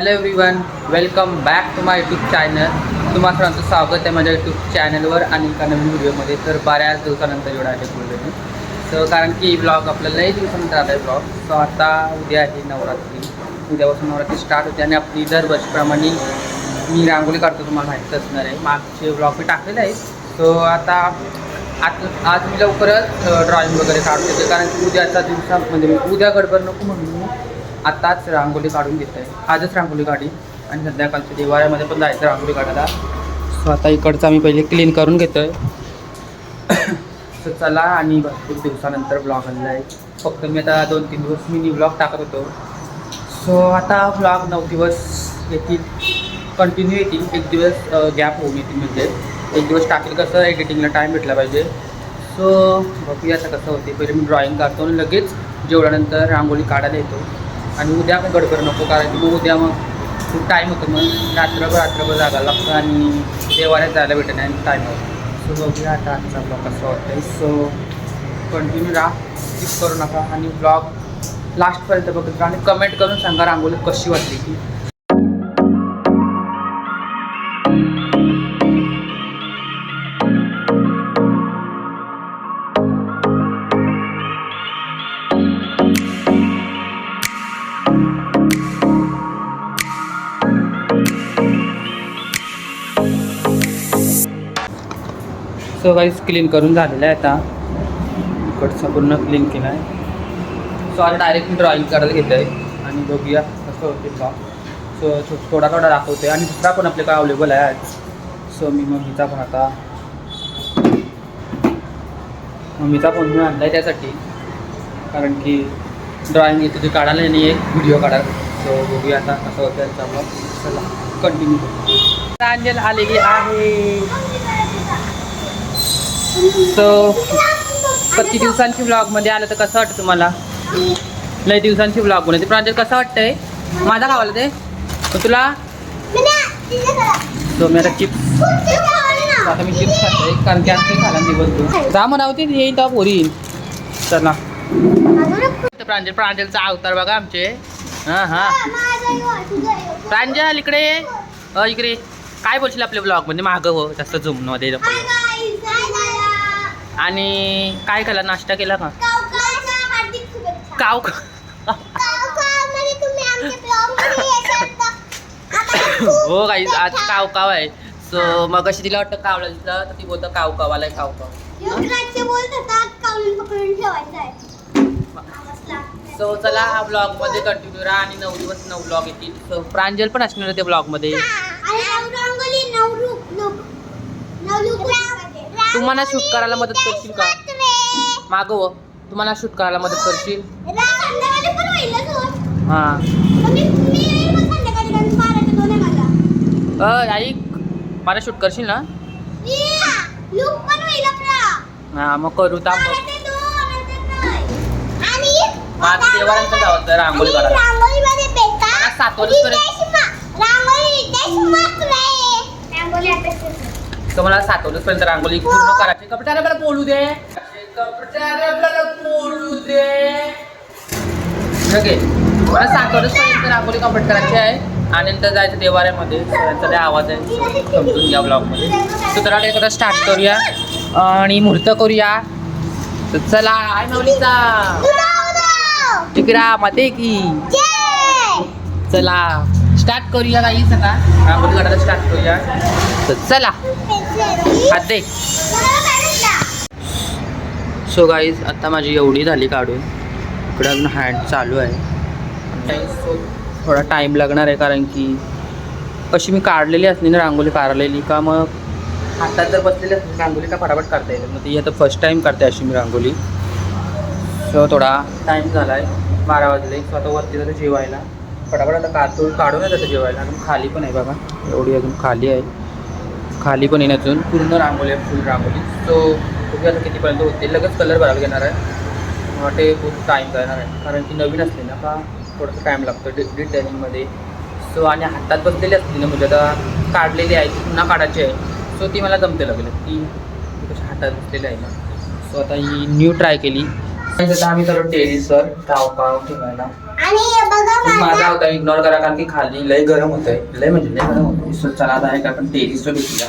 Hello everyone welcome back to my YouTube channel तुम्हा सर्वांचं स्वागत आहे माझ्या यूट्यूब चॅनलवर आणि एका नवीन व्हिडिओमध्ये तर बऱ्याच दिवसानंतर एवढा आहे बोलले मी. सो कारण की ब्लॉग आपल्याला लई दिवसानंतर आला आहे ब्लॉग सो आता उद्या आहे नवरात्री. उद्यापासून नवरात्री स्टार्ट होते आणि आपली दरवर्षीप्रमाणे मी रांगोळी काढतो तुम्हाला माहीत असणार आहे. मागचे ब्लॉग मी टाकलेले आहे सो आता आज आज मी लवकरच ड्रॉइंग वगैरे काढतो कारण की उद्याचा दिवसा म्हणजे मी उद्या गडबड नको म्हणून आत्ताच आताच रांगोळी काढून घेत आहे. आजच रांगोळी काढी आणि संध्याकाळच्या दिवाळ्यामध्ये पण जायचं रांगोळी काढायला. सो आता इकडचं आम्ही पहिले क्लीन करून घेतो आहे सो चला आणि भरपूर दिवसानंतर ब्लॉग आणला आहे फक्त मी आता दोन तीन दिवस मिनी ब्लॉग टाकत होतो. सो आता ब्लॉग नऊ दिवस येतील. कंटिन्यू येतील. एक दिवस गॅप होऊन येतील म्हणजे. एक दिवस टाकेल कसं? एडिटिंगला टाईम भेटला पाहिजे. सो बघूया आता कसं होते पहिले मी ड्रॉइंग काढतो आणि लगेच जेवढ्यानंतर रांगोळी काढायला येतो. आणि उद्या पण गडबड नको कारण की मग उद्या मग खूप टाईम होतो मग. रात्रभर रात्रभर जागा लागतं आणि देवाऱ्यात जायला भेटत नाही टाईम होतो. सो बघूया आता आजचा ब्लॉग कसा वाटतं सो कंटिन्यू राहा स्किप करू नका आणि ब्लॉग लास्टपर्यंत बघत राहा आणि कमेंट करून सांगा रांगोळी कशी वाटली की सो काहीच क्लीन करून झालेलं आहे आता. इकडचं पूर्ण क्लीन केलं आहे सो आता डायरेक्ट मी ड्रॉइंग करायला घेतलं आहे आणि बघूया कसं होते का. सो थो- थोडा थोडा दाखवते आणि दुसरा पण आपल्याकडे अवेलेबल आहे. आज सो मी मम्मीचा पण आता मम्मीचा फोन मी आणला आहे त्यासाठी. कारण की ड्रॉइंग येते ते काढायला आणि एक व्हिडिओ काढायला. सो बघूया आता कसं होतं त्यांचा मग चला कंटिन्यू अंजल आलेली आहे. सो किती दिवसांची ब्लॉगमध्ये आलं तर कसं वाटतं तुम्हाला? लय दिवसांची ब्लॉग बनवते. प्रांजल कसं वाटतंय? माझा गावाला ते? तुला? सो मी आता चिप्स आता मी चिप्स खातोय कारण की असं खाला दिवस जा म्हणावते येईल तर पोरी येईन चला. तर प्रांजल प्रांजलचा अवतार बघा आमचे. हां हां. प्रांजल इकडे इकडे काय बोलशील आपल्या ब्लॉगमध्ये मागं हो जास्त झुममध्ये आणि काय केला? नाश्ता केला का? काव हो काही आज काव काव आहे. सो मग अशी तिला वाटतं कावला दिसलं तर ती बोलतं काव काव आलाय काव काव सो चला हा ब्लॉगमध्ये कंटिन्यू राहा आणि नऊ दिवस नऊ ब्लॉग येतील. सो प्रांजल पण असणार आहे त्या ब्लॉग तुम्हाला शूट करायला मदत करशील का? मागव. तुम्हाला शूट करायला मदत करशील. हा. ऐक मला शूट करशील ना? हा मग करू थांब माझं रांगोळी काढायला. मला सात वर्षपर्यंत तर मला सात पर्यंत रांगोळी पूर्ण करायची. कपड्याला आपल्याला बोलू दे. कपड्याला आपल्याला बोलू दे. ओके. मला सात पर्यंत रांगोळी कंप्लीट करायची आहे. आणि नंतर जायचं देवाऱ्यामध्ये. त्यांचा लय आवाज आहे. समजून घ्या ब्लॉगमध्ये तर त्याला एकदा स्टार्ट करूया. आणि मुहूर्त करूया. तर चला आय माऊलीचा. तिकडा माते की. चला. स्टार्ट करूया काही सका रांगोळी काढायला स्टार्ट करूया. तर चला. हात दे. सो गाईज आता माझी एवढी झाली काढून. इकडे अजून हँड चालू आहे. सो थोडा टाईम लागणार आहे कारण की अशी मी काढलेली असली ना रांगोळी काढलेली का मग हातात जर बसलेली असली रांगोली का फटाफट करता येईल मग ती आता फर्स्ट टाईम करते अशी मी रांगोळी. सो थोडा टाईम झाला आहे बारा वाजले. सो आता वरती जरा जेवायला. फटाफट आता काढतो काढून येतं जेवायला. अजून खाली पण आहे बघा एवढी अजून खाली आहे. खाली पण येणे अजून. पूर्ण रांगोळी आहे फुल रांगोळी. सो तुम्ही आता कितीपर्यंत होते. लगेच कलर भरायला घेणार आहे. वाटे वाटते खूप टाईम जाणार आहे. कारण की नवीन असते ना का थोडंसं टाईम लागतो डि डिटेलिंगमध्ये सो आणि हातात बसलेली असते ना म्हणजे आता काढलेली आहे ती पुन्हा काढायची आहे. सो ती मला जमते लागेल ती कशी हातात बसलेली आहे ना. सो आता ही न्यू ट्राय केली. आता आम्ही करू टेरिसवर काव काव ठेवायला. माझा होता इग्नोर करा कारण की खाली लय गरम होत आहे लय म्हणजे लय गरम होत चला आता आहे का? आपण टेरिसवर भेटूया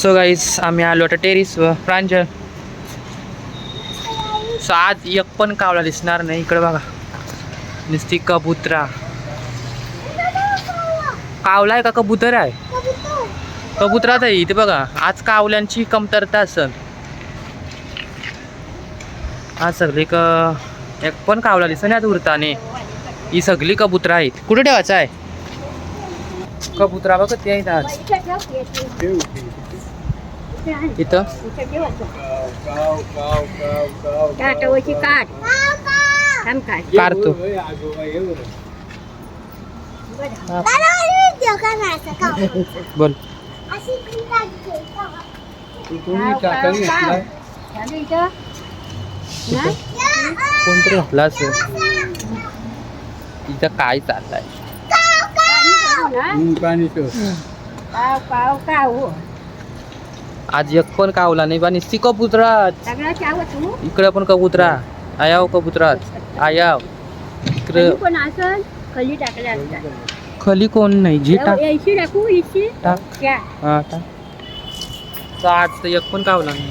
सो गाईस आम्ही आलो आता टेरिसवर प्रांजल सो आज एक पण कावला दिसणार नाही. इकडे बघा. नुसती कबुतरा. कावला आहे का? कबूतर आहे. कबुतराच आहे इथे बघा. आज कावल्यांची कमतरता असेल. आज सगळी क एक पण कावला दिसत नाही. आज उरताने ही सगळी कबुतरा आहेत. कुठे ठेवायचं आहे? कबुतरा बघ ते आहेत आज. इथं. काढतो? बोल. अशी कोणतरी घातला असेल. इथं काय चाललंय? पाणी काढू ना? काव काव काव आज एक पण कावला नाही सगळा चाव तू इकडे पण कबुतरा. आयाव कबुतरात आयाव. इकडे. पण असं खाली असतात खाली कोण नाही? जी टाक. टाकू. ऐंशी टाक त्या हा टाक. तर आज तर एक पण कावला नाही.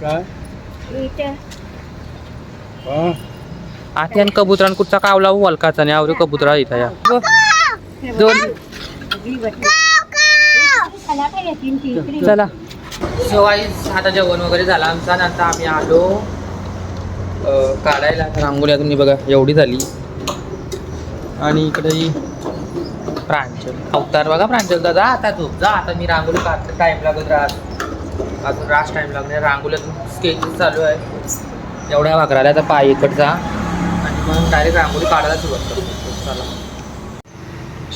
काय? हा. कबुतरान कुठचा कावला वलकाचा आणि आवरे कबुतरा इथं या. दोन. येतील ती इकडे. चला. सो वाईज आता जेवण वगैरे झालं आमचं आणि आता आम्ही आलो अं, काढायला. रांगोळी अजून ही बघा एवढी झाली. आणि इकडे ही प्रांजल. अवतार बघा प्रांजल दादा आता झोप जा. आता मी रांगोळी काढते टाईम लागत राहत. अजून रास टाईम लागणार. रांगोळीतून स्केचिंग स्केचेस चालू आहे. एवढ्या वाकरायला पाय इकडचा आणि मग डायरेक्ट रांगोळी काढायला सुरुवात करतो. चला.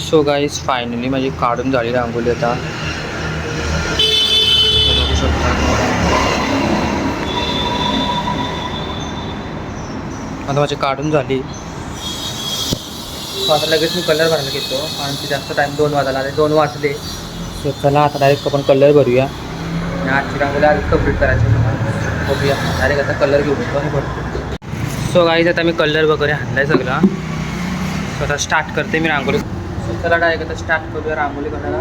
सो गाईज फायनली माझी काढून झाली रांगोळी आता. बघू शकता आता माझी काढून झाली. सो आता लगेच मी कलर भरायला घेतो. कारण की जास्त टाईम दोन वाजायला आले दोन वाजले. सो चला आता डायरेक्ट आपण कलर भरूया. आणि आजची रांगोळी आज कंप्लीट करायची बघूया. डायरेक्ट आता कलर घेऊन येतो सो गाईज आता मी कलर वगैरे हातलाय सगळा. सो आता स्टार्ट करते मी रांगोळी. सो चला डायरेक्ट आता स्टार्ट करूया रांगोळी करायला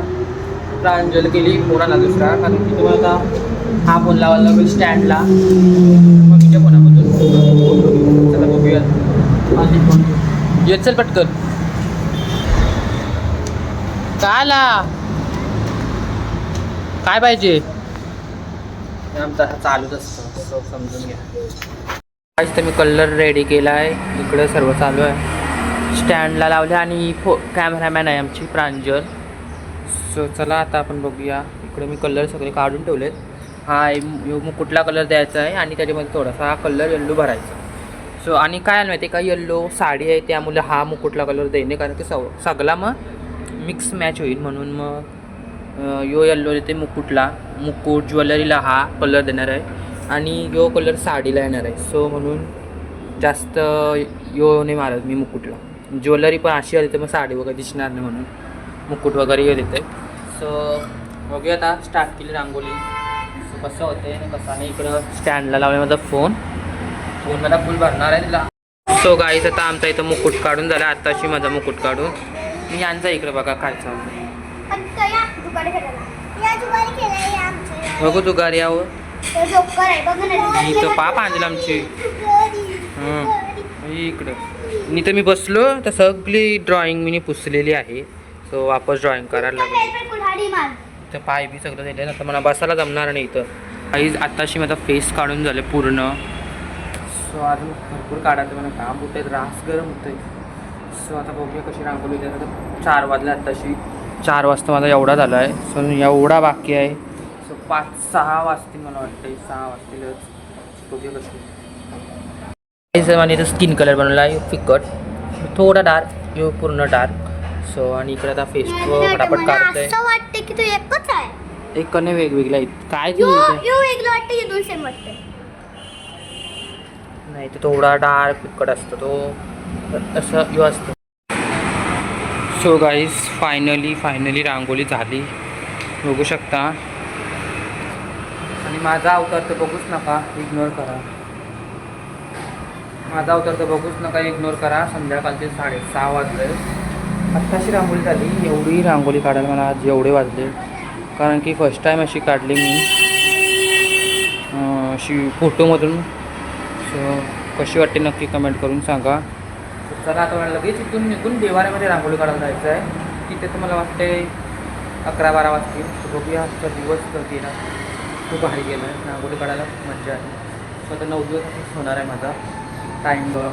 प्रांजल केली कोणाला दुसरा. कारण की तुम्हाला आता हा फोन लावायला लागेल स्टँडला मम्मीच्या फोनामधून चला बघूया. फोन येत चल पटकन. काय काय पाहिजे? आमचा हा चालूच असतं. समजून घ्या. आज तर मी कलर रेडी केला आहे इकडं सर्व चालू आहे. स्टँडला लावले आणि फो कॅमेरामॅन आहे आमची प्रांजल. सो चला आता आपण बघूया. इकडे मी कलर सगळे काढून ठेवलेत. हा यो मुकुटला कलर द्यायचा आहे आणि त्याच्यामध्ये थोडासा हा कलर येल्लो भरायचा सो आणि काय आलं माहिती आहे का? येल्लो साडी आहे त्यामुळे हा मुकुटला कलर देणे कारण की सव सगळा मग मिक्स मॅच होईल म्हणून मग यो येल्लो येते मुकुटला. मुकुट ज्वेलरीला हा कलर देणार आहे. आणि यो कलर साडीला येणार आहे. सो म्हणून जास्त यो नाही मारत मी मुकुटला. ज्वेलरी पण अशी आली मग साडी वगैरे दिसणार नाही म्हणून. मुकुट वगैरे हे देते सो बघूया आता स्टार्ट केली रांगोळी सो कसं होते आणि कसं नाही. इकडं स्टँडला लावले माझा फोन फोन मला फुल भरणार आहे तिला. सो गाईच आता आमचा इथं मुकुट काढून झाला. आत्ताशी माझा मुकुट काढून. मी यांचा इकडं बघा काय चालू फक्त या जुगाड खेळायला. या जुगाड खेळायला या आमच्या. बघू तू तो जोकर आहे बघ ना मी तर पाप आणली आमची. इकडं. मी तर मी बसलो तर सगळी ड्रॉइंग मी पुसलेली आहे. सो वापस ड्रॉइंग करायला लागली. तर पाय बी सगळं झालं आता मला बसायला जमणार नाही इथं. काही आत्ताशी माझा फेस काढून झालं पूर्ण. सो अजून भरपूर काढायचं मला काम होतं आहे रास गरम होतं आहे सो आता बघूया कशी द्यायला आता चार वाजले आत्ताशी. चार वाजता माझा एवढा झाला आहे सो एवढा बाकी आहे. सो पाच सहा वाजतील मला वाटतं सहा वाजतीलच. बघूया इथं स्किन कलर बनवला आहे फिकट. थोडा डार्क यो पूर्ण डार्क सो आणि इकडे आता फेस फटाफट काढतोय. असं वाटतं की तो एकच आहे. एक कने वेगवेगळ्या आहेत. काय ते यो वेगळे? यो वेगळं वाटतं दोन सेम वाटतं नाही तो थोडा डार्क फिकट असतो तो. असं यो असतो. So guys finally finally rangoli झाली. बघू शकता. आणि माझा अवतार तर बघूच नका इग्नोर करा. माझा अवतार तर बघूच नका इग्नोर करा. संध्याकाळचे साडेसहा वाजले. आत्ताशी रांगोळी झाली. एवढी रांगोळी काढायला मला आज एवढे वाजले. कारण की फर्स्ट टाईम अशी काढली मी. अशी फोटोमधून सो कशी वाटते नक्की कमेंट करून सांगा. चला आता मला लगेच इथून निघून देवाऱ्यामध्ये रांगोळी काढायला जायचं आहे. तिथे तर मला वाटते अकरा बारा वाजतील. बघूया आजचा दिवस तर गेला. खूप भारी गेला आहे रांगोळी काढायला खूप मजा आहे सो आता नऊ दिवस होणार आहे माझा टाईम बघ.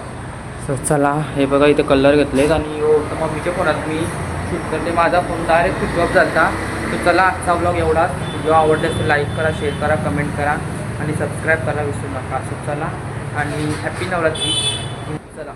सो चला हे बघा इथे कलर घेतलेत आणि हो तर मग मीच्या फोनात मी शूट करते. माझा फोन डायरेक्ट स्विच ऑफ झाला तर चला आजचा ब्लॉग एवढाच. व्हिडिओ आवडले तर लाईक करा शेअर करा कमेंट करा आणि सबस्क्राईब करायला विसरू नका. सो चला आणि हॅपी नवरात्री. चला.